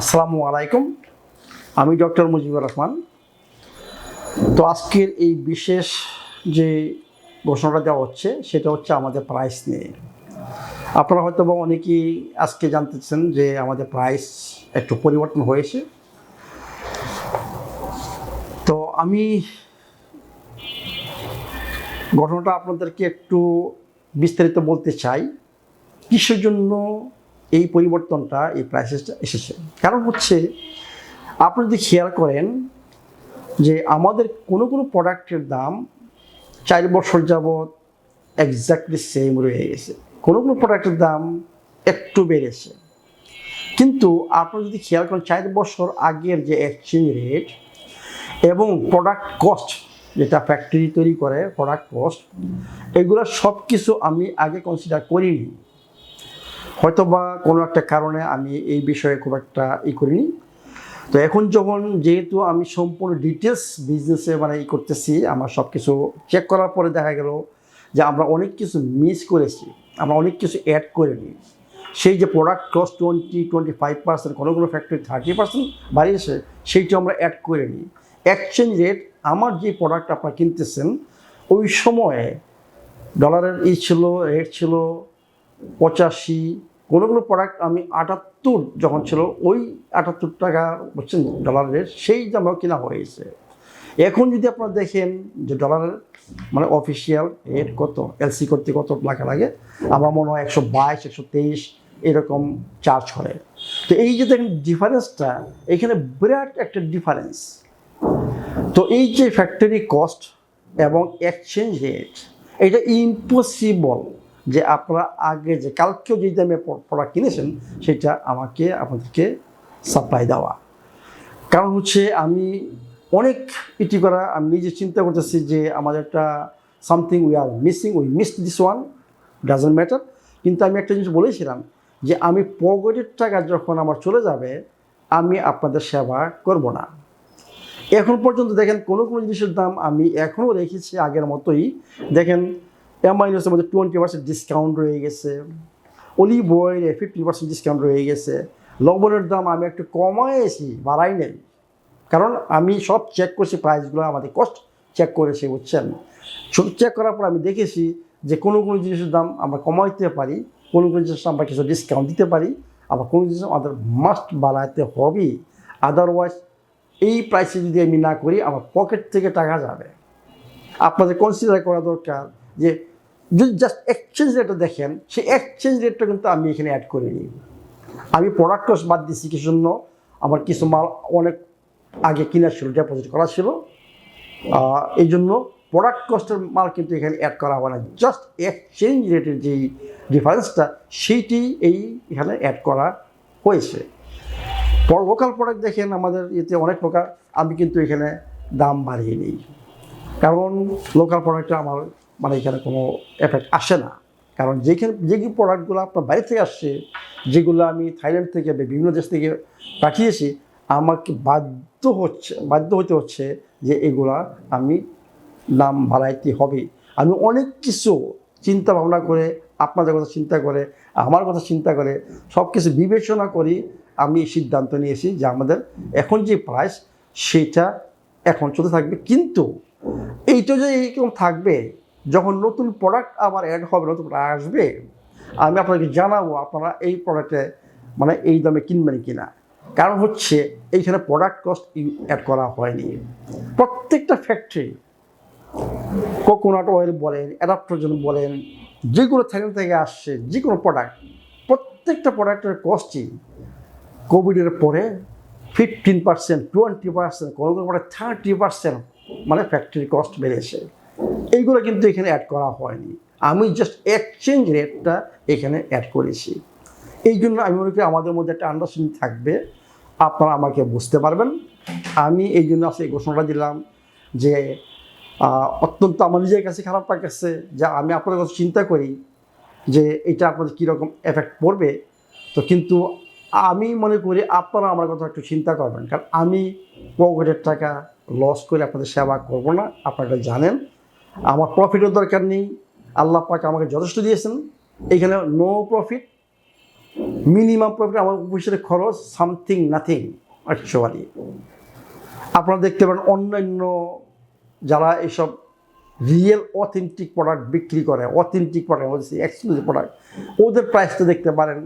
আসসালামু আলাইকুম। আমি ডক্টর মুজিবুর রহমান। তো আজকের এই বিশেষ যে ঘোষণাটা দেওয়া হচ্ছে, সেটা হচ্ছে আমাদের প্রাইস নিয়ে। আপনারা হয়তো বা অনেকেই আজকে জানতেছেন যে আমাদের প্রাইস একটু পরিবর্তন হয়েছে। তো আমি ঘটনাটা আপনাদেরকে একটু বিস্তারিত বলতে চাই। কিসের জন্য এই পরিবর্তনটা, এই প্রাইসেসটা এসেছে। কারণ হচ্ছে, আপনি যদি খেয়াল করেন যে আমাদের কোনো কোনো প্রোডাক্টের দাম চার বছর যাবৎ এক্স্যাক্টলি সেম রয়ে গেছে। কোনো কোনো প্রোডাক্টের দাম একটু বেড়েছে। কিন্তু আপনি যদি খেয়াল করেন, চার বছর আগের যে এক্সচেঞ্জ রেট এবং প্রোডাক্ট কস্ট যেটা ফ্যাক্টরি তৈরি করে প্রোডাক্ট কস্ট এগুলো সব কিছু আমি আগে কনসিডার করিনি। হয়তো বা কোনো একটা কারণে আমি এই বিষয়ে খুব একটা ই করিনি। তো এখন যখন যেহেতু আমি সম্পূর্ণ ডিটেলস বিজনেসে মানে ই করতেছি, আমার সব কিছু চেক করার পরে দেখা গেল যে আমরা অনেক কিছু মিস করেছি, আমরা অনেক কিছু অ্যাড করে নিই সেই যে product cost twenty twenty five percent কোনো কোনো ফ্যাক্টরি থার্টি পার্সেন্ট বাড়িয়েছে সেইটা আমরা অ্যাড করে নিই এক্সচেঞ্জ রেট আমার যে প্রোডাক্ট আপনারা কিনতেছেন, ওই সময়ে ডলারের ই ছিল রেট ছিল পঁচাশি কোনো কোনো প্রোডাক্ট আমি আটাত্তর যখন ছিল, ওই আটাত্তর টাকা বুঝছেন ডলার রেট সেই দামেও কেনা হয়েছে এখন যদি আপনারা দেখেন যে ডলারের মানে অফিসিয়াল রেট কত এলসি করতে কত টাকা লাগে, আমার মনে হয় একশো বাইশ, একশো তেইশ এরকম চার্জ করে তো এই যে দেখেন ডিফারেন্সটা এখানে বিরাট একটা ডিফারেন্স তো এই যে ফ্যাক্টরি কস্ট এবং এক্সচেঞ্জ রেট এটা ইম্পসিবল যে আপনারা আগে যে, কালকেও যে দামে প্রোডাক্ট কিনেছেন, সেটা আমাকে, আপনাদেরকে সাপ্লাই দেওয়া। কারণ হচ্ছে আমি অনেক ইটি করা, আমি নিজে চিন্তা করতেছি যে আমাদের একটা something we are missing we miss this one doesn't matter কিন্তু আমি একটা জিনিস বলেছিলাম যে, আমি পকেটের টাকা যখন আমার চলে যাবে, আমি আপনাদের সেবা করব না। এখন পর্যন্ত দেখেন কোনো কোনো জিনিসের দাম আমি এখনও রেখেছি আগের মতোই। দেখেন এমআইনসের মধ্যে টোয়েন্টি পার্সেন্ট ডিসকাউন্ট রয়ে গেছে অলিভ অয়েলে ফিফটি পার্সেন্ট ডিসকাউন্ট রয়ে গেছে লবণের দাম আমি একটু কমাইছি বাড়াই নেই। কারণ আমি সব চেক করছি প্রাইসগুলো আমাদের কস্ট চেক করেছি, বুঝছেন? চেক করার পর আমি দেখেছি যে কোনো কোনো জিনিসের দাম আমরা কমাইতে পারি, কোনো কোনো জিনিস আমরা কিছু ডিসকাউন্ট দিতে পারি, আবার কোনো জিনিস আমাদের মাস্ট বাড়াইতে হবেই আদারওয়াইজ এই প্রাইসে যদি আমি না করি, আমার পকেট থেকে টাকা যাবে। আপনাদের কনসিডার করা দরকার যে যদি জাস্ট এক্সচেঞ্জ রেটটা দেখেন, সেই এক্সচেঞ্জ রেটটা কিন্তু আমি এখানে অ্যাড করিনি আমি প্রোডাক্ট কস্ট বাদ দিচ্ছি কিছু জন্য? আমার কিছু মাল অনেক আগে কিনা ছিল ডিপোজিট করা ছিল। এই জন্য প্রোডাক্ট কস্টের মাল কিন্তু এখানে অ্যাড করা হবে না। জাস্ট এক্সচেঞ্জ রেটের যেই ডিফারেন্সটা সেইটি এই এখানে অ্যাড করা হয়েছে। লোকাল প্রোডাক্ট দেখেন, আমাদের ইয়েতে অনেক প্রকার, আমি কিন্তু এখানে দাম বাড়িয়ে নিই। কারণ লোকাল প্রোডাক্টটা আমার মানে এখানে কোনো এফেক্ট আসে না। কারণ যেখানে, যে কি প্রোডাক্টগুলো আপনার বাইরে থেকে আসছে, যেগুলো আমি থাইল্যান্ড থেকে বিভিন্ন দেশ থেকে পাঠিয়েছি, আমাকে বাধ্য হচ্ছে, বাধ্য হতে হচ্ছে যে এগুলা আমি নাম বাড়াইতে হবে। আমি অনেক কিছু চিন্তা ভাবনা করে, আপনাদের কথা চিন্তা করে, আমার কথা চিন্তা করে সব কিছু বিবেচনা করি, আমি সিদ্ধান্ত নিয়েছি যে আমাদের এখন যে প্রাইস সেটা এখন চলতে থাকবে। কিন্তু এইটা যে এইরকম থাকবে যখন নতুন প্রোডাক্ট আবার অ্যাড হবে, নতুন product আসবে, আমি আপনাকে জানাব আপনারা এই প্রোডাক্টে মানে এই দামে কিনবেন কিনা। কারণ হচ্ছে এইখানে প্রোডাক্ট কস্ট অ্যাড করা হয়নি। প্রত্যেকটা ফ্যাক্টরি কোকোনাট অয়েল বলেন অ্যাডাপ্টোজেন বলেন, যেগুলো থাইল্যান্ড থেকে আসছে যে কোনো প্রোডাক্ট প্রত্যেকটা প্রোডাক্টের কস্টই কোভিডের পরে ফিফটিন পার্সেন্ট টোয়েন্টি পার্সেন্ট কোনো কোনো প্রোডাক্ট থার্টি পার্সেন্ট মানে ফ্যাক্টরি কস্ট বেড়েছে। এইগুলো কিন্তু এখানে অ্যাড করা হয়নি। আমি জাস্ট এক্সচেঞ্জ রেটটা এখানে অ্যাড করেছি। এই জন্য আমি মনে করি আমাদের মধ্যে একটা আন্ডারস্ট্যান্ডিং থাকবে। আপনারা আমাকে বুঝতে পারবেন। আমি এই জন্য এই ঘোষণাটা দিলাম যে অত্যন্ত আমার নিজের কাছে খারাপ লাগছে যে আমি আপনাদের কথা চিন্তা করি যে এটা আপনাদের কীরকম এফেক্ট পড়বে। তো কিন্তু আমি মনে করি আপনারা আমার কথা একটু চিন্তা করবেন। কারণ আমি পকেটের টাকা লস করে আপনাদের সেবা করব না। আপনারা জানেন। আমার প্রফিটের দরকার নেই। আল্লাহ পাক আমাকে যথেষ্ট দিয়েছেন। এখানে নো প্রফিট মিনিমাম প্রফিট আমার অফিসের খরচ সামথিং নাথিং অ্যাকচুয়ালি আপনারা দেখতে পারেন অন্যান্য যারা এসব রিয়েল অথেন্টিক প্রোডাক্ট বিক্রি করে অথেন্টিক প্রোডাক্ট হচ্ছে এক্সক্লুসিভ প্রোডাক্ট ওদের প্রাইসটা দেখতে পারেন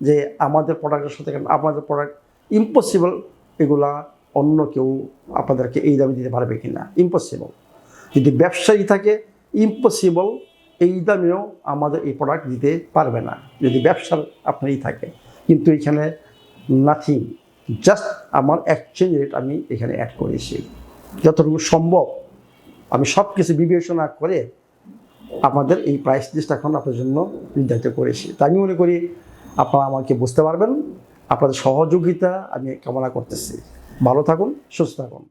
যে আমাদের প্রোডাক্টের সাথে আমাদের প্রোডাক্ট ইম্পসিবল এগুলা অন্য কেউ আপনাদেরকে এই দামে দিতে পারবে কি না ইম্পসিবল যদি ব্যবসায়ী থাকে ইম্পসিবল এই দামেও আমাদের এই প্রোডাক্ট দিতে পারবে না। যদি ব্যবসার আপনারই থাকে। কিন্তু এখানে নাথিং জাস্ট আমার এক্সচেঞ্জ রেট আমি এখানে অ্যাড করেছি। যতটুকু সম্ভব, আমি সব কিছু বিবেচনা করে আমাদের এই প্রাইস লিস্ট এখন আপনার জন্য নির্ধারিত করেছি। তাই আমি মনে করি, আপনারা আমাকে বুঝতে পারবেন, আপনাদের সহযোগিতা আমি কামনা করতেছি। ভালো থাকুন, সুস্থ থাকুন।